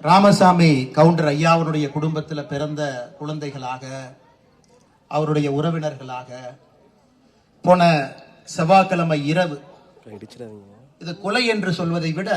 Ramasamy counter ஐயாவனுடைய குடும்பத்தில் பிறந்த குழந்தைகளாக அவருடைய உறவினர்களாக போன செவ்வாய்க்கிழமை இரவு இது கொலை என்று சொல்வதை விட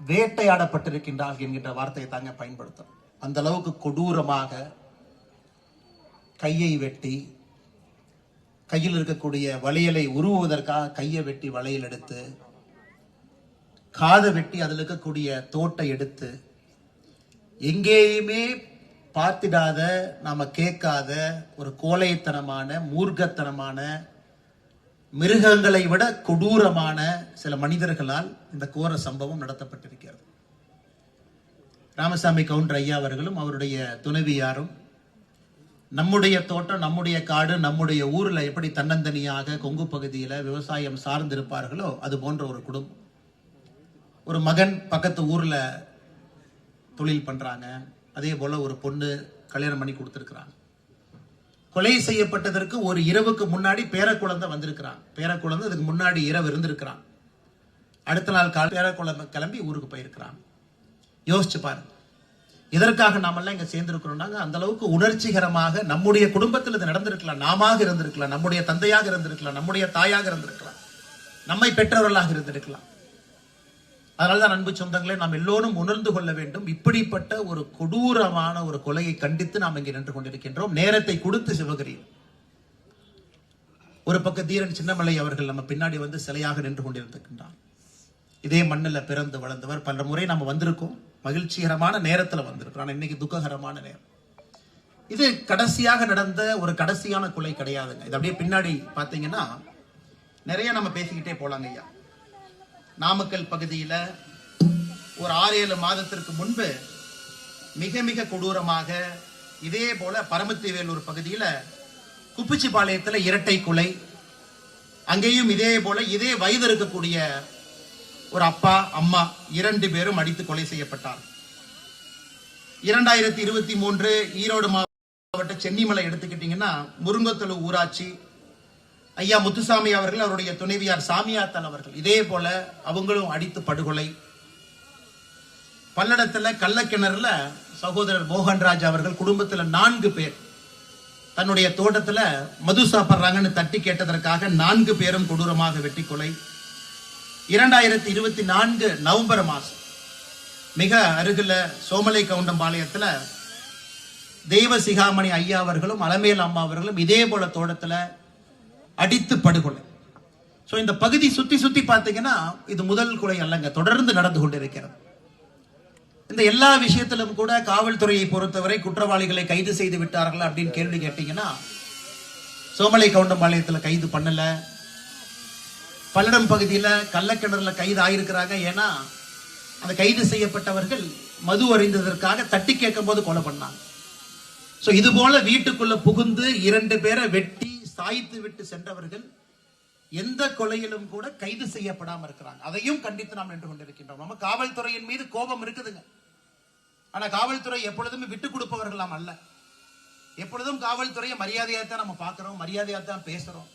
வேட்டையாடப்பட்டிருக்கின்றார்கள் என்கின்ற வார்த்தையை தாங்க பயன்படுத்தும் அந்த அளவுக்கு கொடூரமாக கையை வெட்டி கையில் இருக்கக்கூடிய வளையலை உருவுவதற்காக கையை வெட்டி வளையல் எடுத்து காதை வெட்டி அதில் இருக்கக்கூடிய தோட்டை எடுத்து எங்கேயுமே பார்த்திடாத நாம கேட்காத ஒரு கோழைத்தனமான மூர்க்கத்தனமான மிருகங்களை விட கொடூரமான சில மனிதர்களால் இந்த கோர சம்பவம் நடத்தப்பட்டிருக்கிறது. ராமசாமி கவுண்டர் ஐயா அவர்களும் அவருடைய துணைவியாரும் நம்முடைய தோட்டம் நம்முடைய காடு நம்முடைய ஊரில் எப்படி தன்னந்தனியாக கொங்கு பகுதியில் விவசாயம் சார்ந்திருப்பார்களோ அது போன்ற ஒரு குடும்பம். ஒரு மகன் பக்கத்து ஊரில் தொழில் பண்ணுறாங்க அதே போல் ஒரு பொண்ணு கல்யாணம் பண்ணி கொடுத்துருக்குறாங்க. கொலை செய்யப்பட்டதற்கு ஒரு இரவுக்கு முன்னாடி பேரக்குழந்தை வந்திருக்கிறான். பேரக்குழந்தை அதுக்கு முன்னாடி இரவு இருந்திருக்கிறான். அடுத்த நாள் கால பேரக்குழந்தை கிளம்பி ஊருக்கு போயிருக்கிறான். யோசிச்சு பாருங்க இதற்காக நாமெல்லாம் இங்கே சேர்ந்திருக்கிறோம்னாங்க அந்த அளவுக்கு உணர்ச்சிகரமாக நம்முடைய குடும்பத்தில் இது நடந்திருக்கலாம். நாம இருந்திருக்கலாம். நம்முடைய தந்தையாக இருந்திருக்கலாம். நம்முடைய தாயாக இருந்திருக்கலாம். நம்மை பெற்றவர்களாக இருந்திருக்கலாம். அதனால்தான் அன்பு சொந்தங்களே நாம் எல்லோரும் உணர்ந்து கொள்ள வேண்டும். இப்படிப்பட்ட ஒரு கொடூரமான ஒரு கொலையை கண்டித்து நாம் இங்கே நின்று கொண்டிருக்கின்றோம். நேரத்தை கொடுத்து சிவகிரியில். ஒரு பக்க தீரன் சின்னமலை அவர்கள் நம்ம பின்னாடி வந்து சிலையாக நின்று கொண்டிருந்திருக்கின்றான் இதே மண்ணில் பிறந்து வளர்ந்தவர். பல முறை நம்ம வந்திருக்கோம். மகிழ்ச்சிகரமான நேரத்தில் வந்திருக்கிறோம். ஆனால் இன்னைக்கு துக்ககரமான நேரம். இது கடைசியாக நடந்த ஒரு கடைசியான கொலை கிடையாதுங்க. இது அப்படியே பின்னாடி பார்த்தீங்கன்னா நிறைய நம்ம பேசிக்கிட்டே போலாங்க ஐயா. நாமக்கல் பகுதியில் ஒரு ஆறு ஏழு மாதத்திற்கு முன்பு மிக மிக கொடூரமாக இதே போல பரமத்தி வேலூர் குப்பிச்சிபாளையத்தில் இரட்டை கொலை அங்கேயும் இதே போல இதே வயது இருக்கக்கூடிய ஒரு அப்பா அம்மா இரண்டு பேரும் அடித்து கொலை செய்யப்பட்டார். இரண்டாயிரத்தி இருபத்தி மூன்று ஈரோடு மாவட்ட சென்னிமலை எடுத்துக்கிட்டீங்கன்னா முருங்கத்தலு ஊராட்சி ஐயா முத்துசாமி அவர்கள் அவருடைய துணைவியார் சாமியாத்தன் அவர்கள். இதே போல அவங்களும் அடித்து படுகொலை. பல்லடத்துல கள்ளக்கிணறுல சகோதரர் மோகன்ராஜ் அவர்கள் குடும்பத்துல நான்கு பேர். தன்னுடைய தோட்டத்துல மது சாப்பிட்றாங்கன்னு தட்டி கேட்டதற்காக நான்கு பேரும் கொடூரமாக வெட்டி கொலை. இரண்டாயிரத்தி இருபத்தி நான்கு நவம்பர் மாசம் மிக அருகில் சோமலை கவுண்டம்பாளையத்துல தெய்வ சிகாமணி ஐயா அவர்களும் அலமேல் அம்மா அவர்களும் இதே போல தோட்டத்துல அடித்து படுகொலை. ஸோ இந்த பகுதி சுத்தி சுத்தி பார்த்தீங்கன்னா இது முதல் கொலை அல்லங்க. தொடர்ந்து நடந்து கொண்டிருக்கிறது. இந்த எல்லா விஷயத்திலும் கூட காவல்துறையை பொறுத்தவரை குற்றவாளிகளை கைது செய்து விட்டார்கள் அப்படின்னு கேள்வி கேட்டீங்கன்னா சோமலை கவுண்டம்பாளையத்தில் கைது பண்ணல. பல்லடம் பகுதியில கள்ளக்கிணறுல கைது ஆயிருக்கிறாங்க. ஏன்னா அந்த கைது செய்யப்பட்டவர்கள் மது அறிந்ததற்காக தட்டி கேட்கும் போது கொலை பண்ணாங்க. சோ இது போல வீட்டுக்குள்ள புகுந்து இரண்டு பேரை வெட்டி சாய்த்து விட்டு சென்றவர்கள் எந்த கொலையிலும் கூட கைது செய்யப்படாமல் இருக்கிறாங்க. அதையும் கண்டித்து நாம் நின்று கொண்டிருக்கின்றோம். நம்ம காவல்துறையின் மீது கோபம் இருக்குதுங்க. ஆனா காவல்துறை எப்பொழுதுமே விட்டு கொடுப்பவர்களாம் அல்ல. எப்பொழுதும் காவல்துறையை மரியாதையாக தான் நம்ம பார்க்கறோம் மரியாதையாக தான் பேசுறோம்.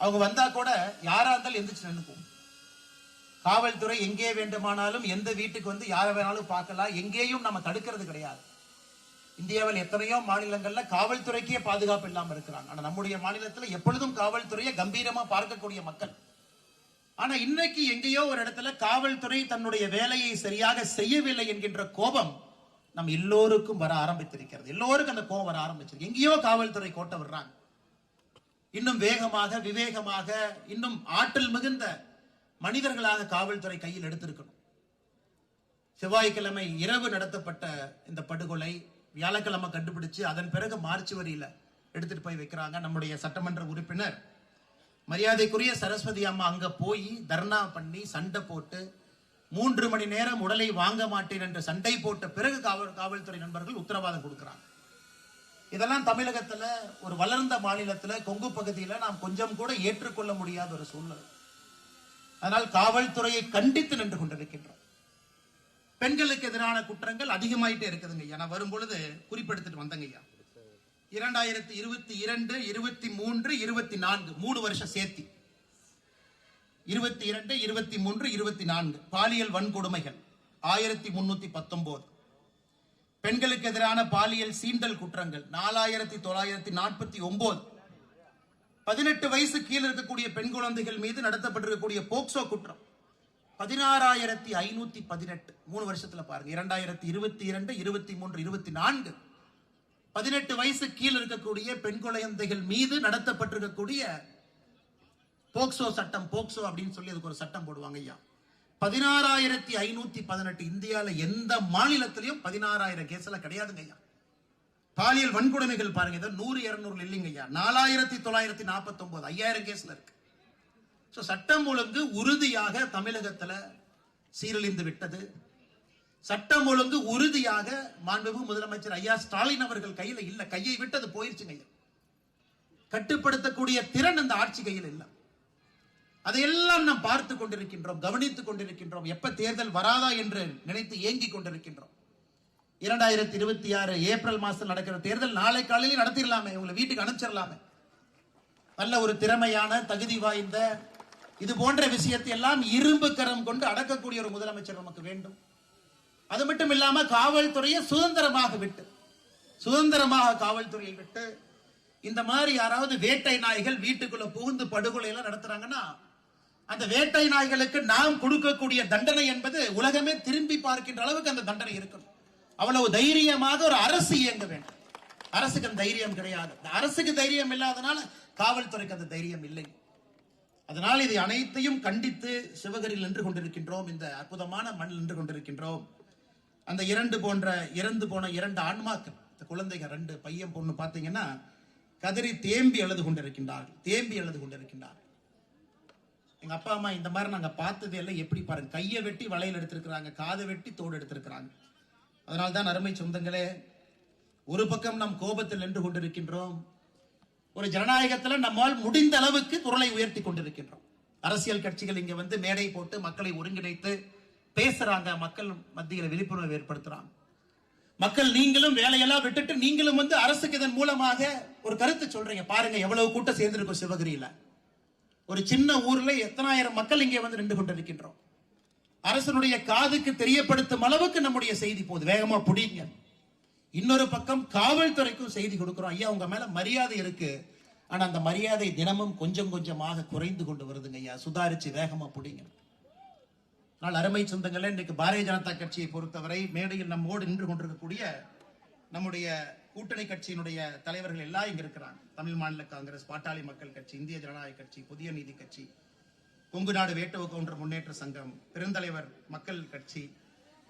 அவங்க வந்தா கூட யாரா இருந்தாலும் எந்திரிச்சு நினைப்போம் காவல்துறை எங்கே வேண்டுமானாலும் எந்த வீட்டுக்கு வந்து யாரை வேணாலும் பார்க்கலாம். எங்கேயும் நம்ம தடுக்கிறது கிடையாது. இந்தியாவில் எத்தனையோ மாநிலங்கள்ல காவல்துறைக்கே பாதுகாப்பு இல்லாமல் இருக்கிறாங்க. ஆனா நம்முடைய மாநிலத்துல எப்பொழுதும் காவல்துறையை கம்பீரமா பார்க்கக்கூடிய மக்கள். ஆனா இன்னைக்கு எங்கேயோ ஒரு இடத்துல காவல்துறை தன்னுடைய வேலையை சரியாக செய்யவில்லை என்கின்ற கோபம் நம் எல்லோருக்கும் வர ஆரம்பித்திருக்கிறது. எல்லோருக்கும் அந்த கோபம் வர ஆரம்பிச்சிருக்கு. எங்கேயோ காவல்துறை கோட்டை விடுறாங்க. இன்னும் வேகமாக விவேகமாக இன்னும் ஆற்றல் மிகுந்த மனிதர்களாக காவல்துறை கையில் எடுத்திருக்கணும். செவ்வாய்க்கிழமை இரவு நடத்தப்பட்ட இந்த படுகொலை வியாழக்கிழமை கண்டுபிடிச்சு அதன் பிறகு மார்ச் வரியில எடுத்துட்டு போய் வைக்கிறாங்க நம்முடைய சட்டமன்ற உறுப்பினர். மரியாதைக்குரிய சரஸ்வதி அம்மா அங்க போய் தர்ணா பண்ணி சண்டை போட்டு மூன்று மணி நேரம் உடலை வாங்க மாட்டேன் என்று சண்டை போட்ட பிறகு காவல் காவல்துறை நண்பர்கள் உத்தரவாதம் கொடுக்கிறாங்க. இதெல்லாம் தமிழகத்துல ஒரு வளர்ந்த மாநிலத்துல கொங்கு பகுதியில நாம் கொஞ்சம் கூட ஏற்றுக்கொள்ள முடியாத ஒரு சூழ்நிலை. அதனால் காவல்துறையை கண்டித்து நின்று கொண்டிருக்கின்றோம். பெண்களுக்கு எதிரான குற்றங்கள் அதிகமாயிட்டே இருக்குதுங்க ஐயா. நான் வரும் பொழுது குறிப்பெடுத்துட்டு வந்தங்க ஐயா. இரண்டாயிரத்தி இருபத்தி இரண்டு இருபத்தி மூன்று இருபத்தி நான்கு. மூணு வருஷம் சேர்த்தி. இருபத்தி இரண்டு இருபத்தி மூன்று இருபத்தி நான்கு. பாலியல் வன்கொடுமைகள். ஆயிரத்தி முன்னூத்தி பத்தொன்பது பெண்களுக்கு எதிரான பாலியல் சீண்டல் குற்றங்கள். நாலாயிரத்தி தொள்ளாயிரத்தி நாற்பத்தி ஒன்பது பதினெட்டு வயசு கீழே இருக்கக்கூடிய பெண் குழந்தைகள் மீது நடத்தப்பட்டிருக்கக்கூடிய போக்சோ குற்றம். பதினாறாயிரத்தி ஐநூத்தி பதினெட்டு. மூணு வருஷத்துல பாருங்க. இரண்டாயிரத்தி இருபத்தி இரண்டு இருபத்தி மூன்று இருபத்தி நான்கு. பதினெட்டு வயசு கீழ் இருக்கக்கூடிய பெண் குழந்தைகள் மீது நடத்தப்பட்டிருக்கக்கூடிய போக்சோ சட்டம் போக்சோ அப்படின்னு சொல்லி அதுக்கு ஒரு சட்டம் போடுவாங்க ஐயா. பதினாறாயிரத்தி ஐநூத்தி பதினெட்டு இந்தியால எந்த மாநிலத்திலையும் பதினாறாயிரம் கேஸ்ல கிடையாதுங்க ஐயா. பாலியல் வன்கொடுமைகள் பாருங்க. இதை நூறு இரநூறு இல்லைங்க ஐயா. நாலாயிரத்தி தொள்ளாயிரத்தி நாற்பத்தி ஒன்பது ஐயாயிரம் கேஸ்ல இருக்கு. ஸோ சட்டம் ஒழுங்கு உறுதியாக தமிழகத்தில் சீரழிந்து விட்டது. சட்டம் ஒழுங்கு உறுதியாக மாண்புமிகு முதலமைச்சர் ஐயா ஸ்டாலின் அவர்கள் கையில் இல்லை. கையை விட்டது போயிடுச்சுங்க ஐயா. கட்டுப்படுத்தக்கூடிய திறன் அந்த ஆட்சி கையில் இல்லை. அதையெல்லாம் நாம் பார்த்து கொண்டிருக்கின்றோம் கவனித்துக் கொண்டிருக்கின்றோம். எப்ப தேர்தல் வராதா என்று நினைத்து ஏங்கி கொண்டிருக்கின்றோம். இரண்டாயிரத்தி இருபத்தி ஆறு ஏப்ரல் மாதத்தில் நடக்கிற தேர்தல் நாளை காலையில் நடத்திடலாமே உங்களை வீட்டுக்கு அனுப்பிச்சிடலாமே. நல்ல ஒரு திறமையான தகுதி வாய்ந்த இது போன்ற விஷயத்தை எல்லாம் இரும்பு கரம் கொண்டு அடக்கக்கூடிய ஒரு முதலமைச்சர் நமக்கு வேண்டும். அது மட்டும் இல்லாம காவல்துறையை சுதந்திரமாக விட்டு சுதந்திரமாக காவல்துறையை விட்டு இந்த மாதிரி யாராவது வேட்டை நாய்கள் வீட்டுக்குள்ள புகுந்து படுகொலை எல்லாம் நடத்துறாங்கன்னா அந்த வேட்டை நாய்களுக்கு நாம் கொடுக்கக்கூடிய தண்டனை என்பது உலகமே திரும்பி பார்க்கின்ற அளவுக்கு அந்த தண்டனை இருக்கணும் அவ்வளவு தைரியமாக ஒரு அரசு இயங்க வேண்டும். அரசுக்கு அந்த தைரியம் கிடையாது. அரசுக்கு தைரியம் இல்லாதனால காவல்துறைக்கு அந்த தைரியம் இல்லை. அதனால் இதை அனைத்தையும் கண்டித்து சிவகரியில் நின்று கொண்டிருக்கின்றோம். இந்த அற்புதமான மண்ணில் நின்று கொண்டிருக்கின்றோம். அந்த இரண்டு போன்ற இறந்து போன இரண்டு ஆன்மாக்கள் இந்த குழந்தைகள் ரெண்டு பையன் பொண்ணு பார்த்தீங்கன்னா கதறி தேம்பி அழுது கொண்டிருக்கின்றார்கள் தேம்பி அழுது கொண்டிருக்கின்றார்கள் எங்க அப்பா அம்மா இந்த மாதிரி நாங்கள் பார்த்ததே இல்லை. எப்படி பாருங்க கையை வெட்டி வளையல் எடுத்திருக்கிறாங்க காதை வெட்டி தோடு எடுத்திருக்கிறாங்க. அதனால்தான் அருமை சொந்தங்களே ஒரு பக்கம் நம் கோபத்தில் நின்று கொண்டிருக்கின்றோம். ஒரு ஜனநாயகத்துல நம்மால் முடிந்த அளவுக்கு குரலை உயர்த்தி கொண்டிருக்கின்றோம். அரசியல் கட்சிகள் இங்க வந்து மேடை போட்டு மக்களை ஒருங்கிணைத்து பேசுறாங்க. மக்கள் மத்தியில் விழிப்புணர்வு ஏற்படுத்துறாங்க. மக்கள் நீங்களும் வேலையெல்லாம் விட்டுட்டு நீங்களும் வந்து அரசுக்கு இதன் மூலமாக ஒரு கருத்து சொல்றீங்க. பாருங்க எவ்வளவு கூட்டம் சேர்ந்திருக்கும் சிவகிரியில. ஒரு சின்ன ஊர்ல எத்தனாயிரம் மக்கள் இங்கே வந்து நின்று கொண்டிருக்கின்றோம். அரசனுடைய காதுக்கு தெரியப்படுத்தும் அளவுக்கு நம்முடைய செய்தி போகுது. வேகமா புடிங்க. இன்னொரு பக்கம் காவல்துறைக்கும் செய்தி கொடுக்குறோம். ஐயா உங்க மேல மரியாதை இருக்கு. ஆனா அந்த மரியாதை தினமும் கொஞ்சம் கொஞ்சமாக குறைந்து கொண்டு வருதுங்க ஐயா. சுதாரிச்சு வேகமா புடிங்க. ஆனால் அருமை சொந்தங்களே இன்னைக்கு பாரதிய ஜனதா கட்சியை பொறுத்தவரை மேடையில் நம்மோடு நின்று கொண்டிருக்கக்கூடிய நம்முடைய கூட்டணி கட்சியினுடைய தலைவர்கள் எல்லாம் இங்க இருக்கிறாங்க. தமிழ் மாநில காங்கிரஸ் பாட்டாளி மக்கள் கட்சி இந்திய ஜனநாயக கட்சி புதிய நீதி கட்சி கொங்கு நாடு வேட்டுவ கவுண்டர் முன்னேற்ற சங்கம் பெருந்தலைவர் மக்கள் கட்சி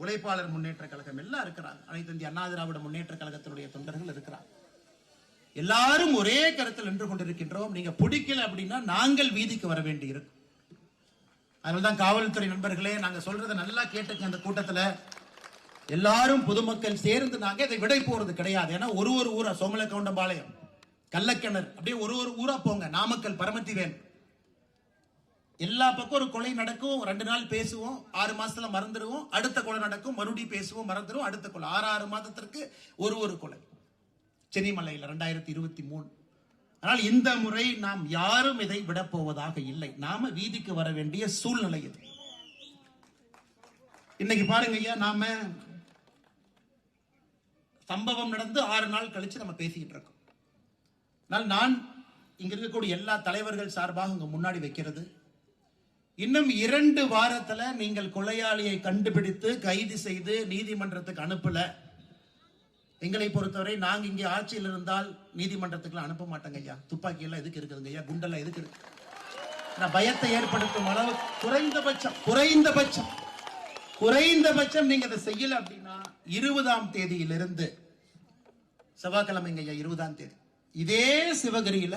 உழைப்பாளர் முன்னேற்ற கழகம் எல்லாம் இருக்கிறாங்க. அனைத்து இந்திய அண்ணா திராவிட முன்னேற்ற கழகத்தினுடைய தொண்டர்கள் இருக்கிறாங்க. எல்லாரும் ஒரே கருத்தில் நின்று கொண்டிருக்கின்றோம். நீங்க பிடிக்கல அப்படின்னா நாங்கள் வீதிக்கு வர வேண்டி இருக்கும் அதனால்தான் காவல்துறை நண்பர்களே நாங்க சொல்றதை நல்லா கேட்டுக்க அந்த கூட்டத்துல. எல்லாரும் பொதுமக்கள் சேர்ந்து நாங்க இதை விடை போறது கிடையாது. ஏன்னா ஒரு ஒரு ஊரா சோமலக்கவுண்டம்பாளையம் கள்ளக்கிணர் அப்படியே ஒரு ஒரு ஊரா போங்க. நாமக்கல் பரமத்திவேன் எல்லா பக்கம் ஒரு கொலை நடக்கும் ரெண்டு நாள் பேசுவோம் ஆறு மாசத்துல மறந்துடுவோம் அடுத்த கொலை நடக்கும் மறுபடியும் பேசுவோம் மறந்துடுவோம் அடுத்த கொலை. ஆறு ஆறு மாதத்திற்கு ஒரு ஒரு கொலை. சென்னிமலையில் ரெண்டாயிரத்தி இருபத்தி மூணு. ஆனால் இந்த முறை நாம் யாரும் இதை விடப் போவதாக இல்லை. நாம வீதிக்கு வர வேண்டிய சூழ்நிலை இது. இன்னைக்கு பாருங்க ஐயா நாம சம்பவம் நடந்து ஆறு நாள் கழிச்சு நம்ம பேசிக்கிட்டு இருக்கோம். ஆனால் நான் இங்க இருக்கக்கூடிய எல்லா தலைவர்கள் சார்பாக உங்க முன்னாடி வைக்கிறது இன்னும் இரண்டு வாரத்துல நீங்கள் கொலையாளியை கண்டுபிடித்து கைது செய்து நீதிமன்றத்துக்கு அனுப்பல. எங்களை பொறுத்தவரை நாங்க இங்கே ஆட்சியில் இருந்தால் நீதிமன்றத்துக்கு அனுப்ப மாட்டோங்க ஐயா. துப்பாக்கி எல்லாம் எதுக்கு இருக்குதுங்க ஐயா? குண்டெல்லாம் எதுக்கு இருக்கு? நான் பயத்தை ஏற்படுத்தும் அளவு குறைந்தபட்சம் குறைந்தபட்சம் குறைந்தபட்சம் நீங்க அதை செய்யல அப்படின்னா இருபதாம் தேதியிலிருந்து செவ்வாய்க்கிழமைங்க ஐயா இருபதாம் தேதி. இதே சிவகிரியில